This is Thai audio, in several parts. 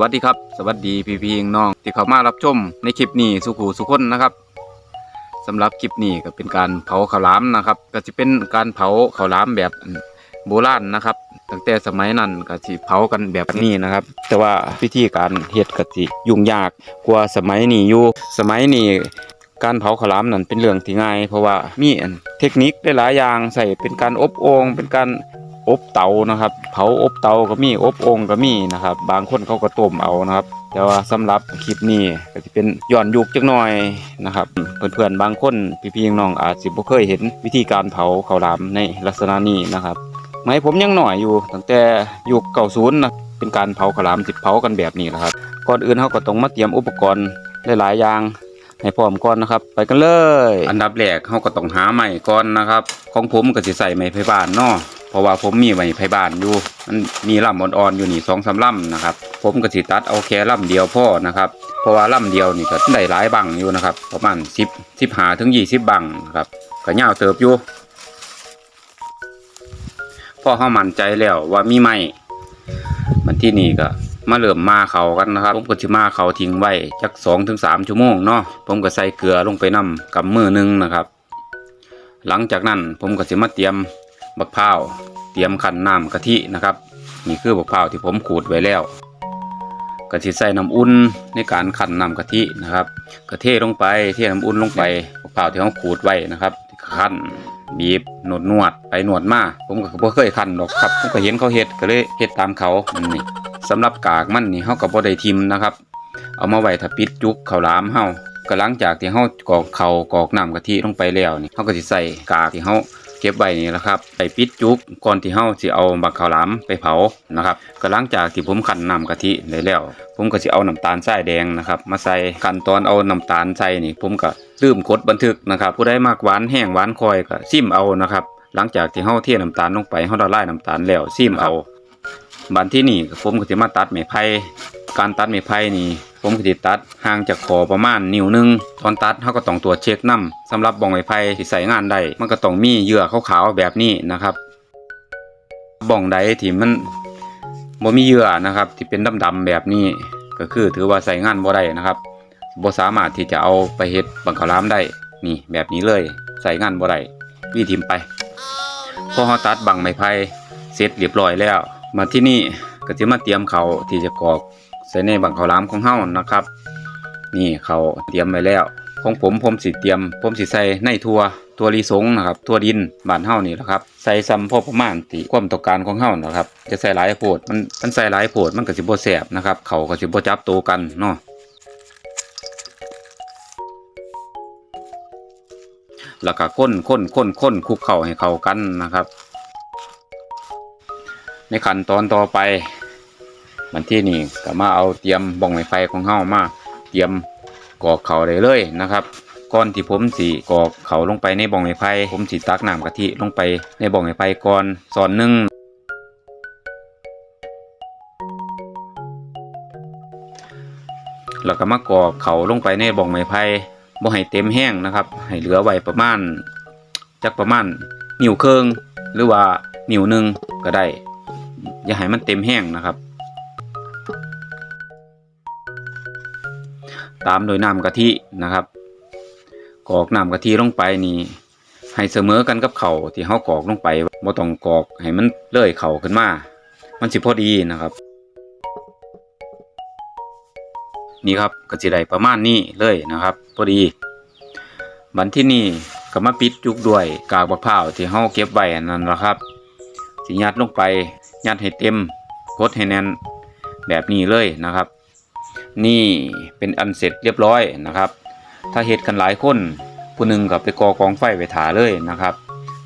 วัสดีครับ สวัสดีพี่พี่น้องที่เข้ามารับชมในคลิปนี้สุขูสุขคนนะครับสำหรับคลิปนี้ก็เป็นการเผาข้าวหลามนะครับ ก็จะเป็นการเผาข้าวหลามแบบโบราณนะครับ ตั้งแต่สมัยนั้นก็สิเผากันแบบนี้นะครับ แต่ว่าวิธีการเฮ็ดก็สิยุ่งยากกว่าสมัยนี้อยู่สมัยนี้การเผาข้าวหลามนั่นเป็นเรื่องที่ง่าย เพราะว่ามีเทคนิคได้หลายอย่างใส่เป็นการอบโอ่งเป็นการ อบเตานะครับ เผาอบเตาก็มีอบองก็มีนะครับ บางคนเขาก็ต้มเอานะครับ แต่ว่าสำหรับคลิปนี้ก็จะเป็นย้อนยุคจักหน่อยนะครับเพื่อนๆบางคนพี่ๆน้องอาจสิบ่เคยเห็นวิธีการเผาข้าวหลามในลักษณะนี้นะครับไม่ผมยังหน่อยอยู่ตั้งแต่ยุคเก่าศูนย์นะเป็นการเผาข้าวหลามสิเผากันแบบนี้นะครับก่อนอื่นเขาก็ต้องมาเตรียมอุปกรณ์หลายๆอย่างให้พร้อมก่อนนะครับ ไปกันเลย อันดับแรกเขาก็ต้องหาไม้ก่อนนะครับ ของผมก็สิใส่ไม้ไผ่บ้านเนาะ เพราะว่าผมมีไม้ไผ่บ้านอยู่มันมีลำอ่อนๆอยู่นี่สองสามลำนะครับ ผมก็สิตัดเอาแค่ลำเดียวพ่อนะครับ เพราะว่าลำเดียวนี่ก็ได้หลายบังอยู่นะครับ ประมาณสิบสิบหาถึงยี่สิบบังครับก็ยาวเติบอยู่พ่อเขามั่นใจแล้วว่ามีไม้มันที่นี่ก็มาเริ่มมาเขากันนะครับ ผมก็สิมาเขาทิ้งไว้จักสองถึงสามชั่วโมงเนาะผมก็ใส่เกลือลงไปนำกับมือหนึงนะครับ หลังจากนั้นผมก็สิมาเตรียม บักพร้าวเตรียมขันน้ำกะทินะครับ นี่คือบักพร้าวที่ผมขูดไว้แล้วก็สิใส่น้ำอุ่นในการขันน้ำกะทินะครับกะเทลงไปเทน้ำอุ่นลงไปบักพร้าวที่เราขูดไว้นะครับขันบีบนวดนวดไปนวดมาผมก็บ่เคยขันหรอกครับผมก็เห็นเขาเฮ็ดก็เลยเฮ็ดตามเขานี่สำหรับกากมันนี่เฮาก็บ่ได้ทิมนะครับ เอามาไว้ถ้าปิดจุกข้าวหลามเฮาก็หลังจากที่เฮากอกเขากอกน้ำกะทิลงไปแล้วนี่เฮาก็สิใส่กากที่เฮา ก็บไว้นี่แหละครับไปปิดจุกก่อนที่เฮาสิเอาบักข้าวหลามไปเผานะครับก็หลังจากที่ผมคั่นน้ำกะทิได้แล้ว ผมก็สิเอาน้ำตาลทรายแดงนะครับ มาใส่ขั้นตอนเอาน้ำตาลใส่นี่ ผมก็ลืมกดบันทึกนะครับ ผู้ใดมากหวานแห้งหวานคอยก็ซิมเอานะครับ หลังจากที่เฮาเทน้ำตาลลงไปเฮาละลายน้ำตาลแล้วซิมเอาบันที่นี่ผมก็จะมาตัดไม้ไผ่การตัดไม้ไผ่นี่ ผมก็จะตัดห่างจากคอประมาณนิ้วหนึงตอนตัดเขาก็ต้องตรวจเช็คน้ำสำหรับบ้องไม้ไผ่ที่ใส่งานได้มันก็ต้องมีเหยื่อขาวๆแบบนี้นะครับบ้องใดที่มันบ่มีเหยื่อนะครับที่เป็นดำๆแบบนี้ก็คือถือว่าใส่งานบ่ได้นะครับบ่สามารถที่จะเอาไปเฮ็ดบังคลามได้นี่แบบนี้เลยใส่งานบ่ได้วีทิมไปพอเขาตัดบังไม้ไผ่เสร็จเรียบร้อยแล้ว มาที่นี่ก็จะมาเตรียมเขาที่จะกรอก ใส่ในบังข้าวหลามของเฮานะครับ นี่เขาเตรียมไว้แล้ว ของผมผมสิเตรียม ผมสิใส่ในทัวตัวลีสงนะครับทัวดินบ้านเฮานี่แหละครับใส่ซ้ำพอประมาณที่ความต้องการของเฮานะครับจะใส่หลายโพดมันมันใส่หลายโพดมันก็สิบ่แซ่บนะครับเขาก็สิบ่จับตัวกันเนาะแล้วก็ค้นค้นค้นค้นคุกเข้าให้เข้ากันนะครับ ในขั้นตอนต่อไป มันที่นี่ก็มาเอาเตรียมบ้องไม้ไฟของเฮามาเตรียมกอกเขาได้เลยนะครับก่อนที่ผมสีกอกเขาลงไปในบ้องไม้ไฟผมสีตักน้ำกะทิลงไปในบ้องไม้ไฟก่อนส่วนหนึ่งแล้วก็มากอกเขาลงไปในบ้องไม้ไฟบ่ให้เต็มแห้งนะครับ ให้เหลือไว้ประมาณจักประมาณนิ้วเครึ่งหรือว่านิ้วหนึ่งก็ได้ อย่าให้มันเต็มแห้งนะครับ ตามโดยน้ำกะทินะครับกอกน้ำกะทิลงไปนี่ให้เสมอกันกับเข่าที่เฮากอกลงไปบ่ต้องกอกให้มันเลื่อยเข่าขึ้นมา มันสิพอดีนะครับ นี่ครับก็สิได้ประมาณนี้เลยนะครับ พอดี บันที่นี่ก็มาปิดจุกด้วยกากบักพร้าวที่เฮาเก็บไว้อันนั่นละครับ สิยัดลงไปยัดให้เต็มกดให้แน่นแบบนี้เลยนะครับ นี่เป็นอันเสร็จเรียบร้อยนะครับ ถ้าเฮ็ดกันหลายคนผู้หนึ่งกับไปกอกองไฟไว้ถาเลยนะครับ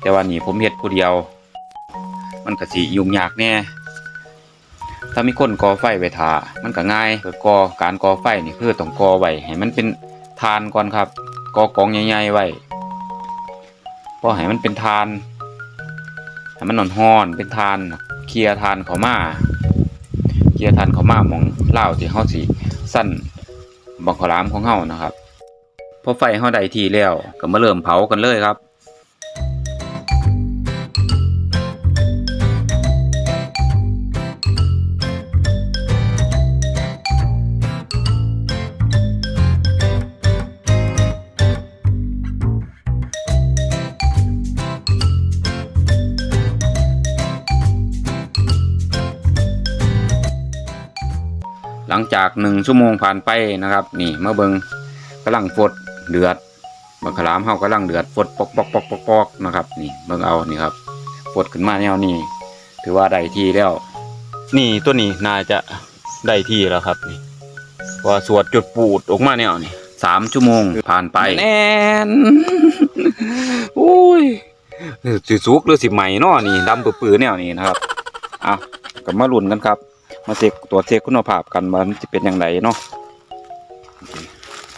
แต่ว่านี่ผมเฮ็ดผู้เดียว มันก็สิยุ่งยากแน่ถ้ามีคนกอไฟไว้ถามันก็ง่ายกอการกอไฟนี่คือต้องกอไว้ให้มันเป็นทานก่อนครับกอกองใหญ่ๆไว้พอให้มันเป็นทานให้มันนอนห้อนเป็นทานเคลียร์ทานเขามาเคลียร์ทานเขามาหมองเล่าที่เฮาสิ สั้นบังขลามของเฮานะครับพอไฟเฮาได้ที่แล้วก็มาเริ่มเผากันเลยครับ งจากหนึ่งชั่วโมงผ่านไปนะครับ นี่มาเบิงกำลังฟดเดือดบักขลามเฮากำลังเดือดฟดปอกปอกปอกปอกปอกนะครับ นี่เบิ่งเอานี่ครับฟดขึ้นมาแนวนี้ ถือว่าได้ที่แล้ว นี่ตัวนี้น่าจะได้ที่แล้วครับนี่ว่าสวดจุดปูดออกมาแนวนี่สามชั่วโมงผ่านไปแน่นโอ้ยสิสุกหรือสิใหม่เนาะนี่ดำปื้อๆแนวนี้นะครับเอากลับมาลุ้นกันครับ มาเช็คตรวเช็คคุณภาพกันว่ามันจะเป็นอย่างไรเนาะ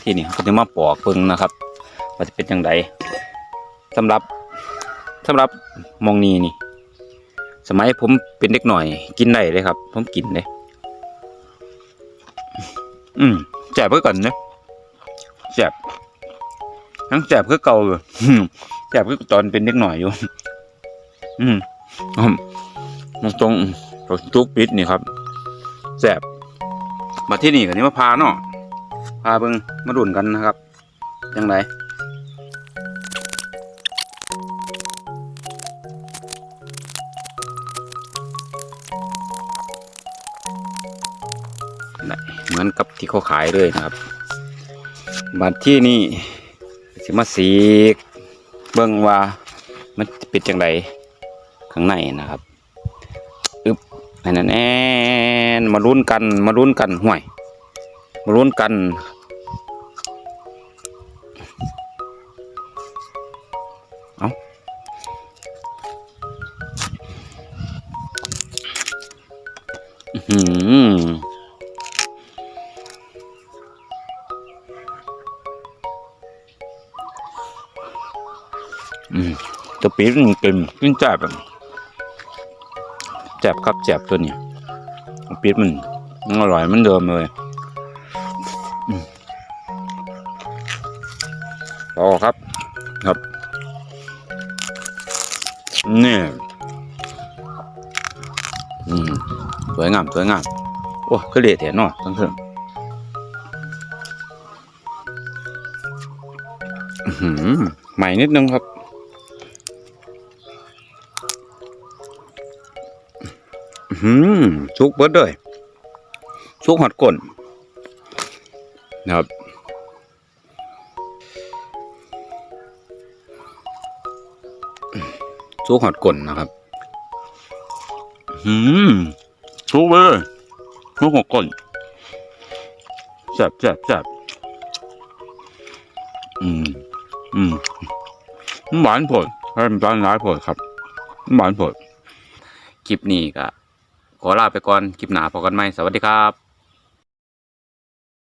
ที่นี่เขาจะมาปอกเบิ่งนะครับว่าจะเป็นอย่างไรสำหรับสำหรับมองนี้นี่ สมัยผมเป็นเด็กหน่อย กินได้เลยครับ ผมกินเลยอืมแจบเพื่อก่อนเนะแจบทั้งแจบคือเก่าอยู่แจบคือตอนเป็นเด็กหน่อยอยู่ อืมอืมตรงตรงทุกปิดนี่ครับ แสบมาที่นี่กันนี้มาพาเนาะพาเบิ่งมาดุนกันนะครับยังไงเหมือนกับที่เขาขายเลยนะครับบัดที่นี่สิมาสีเบิ่งว่ามันเป็นจังไดข้างในนะครับ บอันนั้นแอนมาลุ้นกันมาลุ้นกันห่วยมาลุ้นกันเอาอื้อหืออืมตัวปีนเต็มขึ้นจ่ายแบบ แจบครับแจบตัวนี้ปิดมันมันอร่อยมันเดิมเลยอืมต่อครับครับ นี่อืมสวยงามสวยงามโอ้คือเละแถนเนาะทั้งเถิงใหม่นิดนึงครับ อืมชุกเบิดเลยชุกหอดก้นนะครับชุกหอดก้นนะครับอืมชุกเบิดเลยชุกหอดก้นแซ่บแซ่บแซ่บอืม อืม หวานผดให้มันหวานร้ายผดครับ หวานผดคลิปนี้ก็ ขอลาไปก่อนคลิปหนาพอกันไหมสวัสดีครับ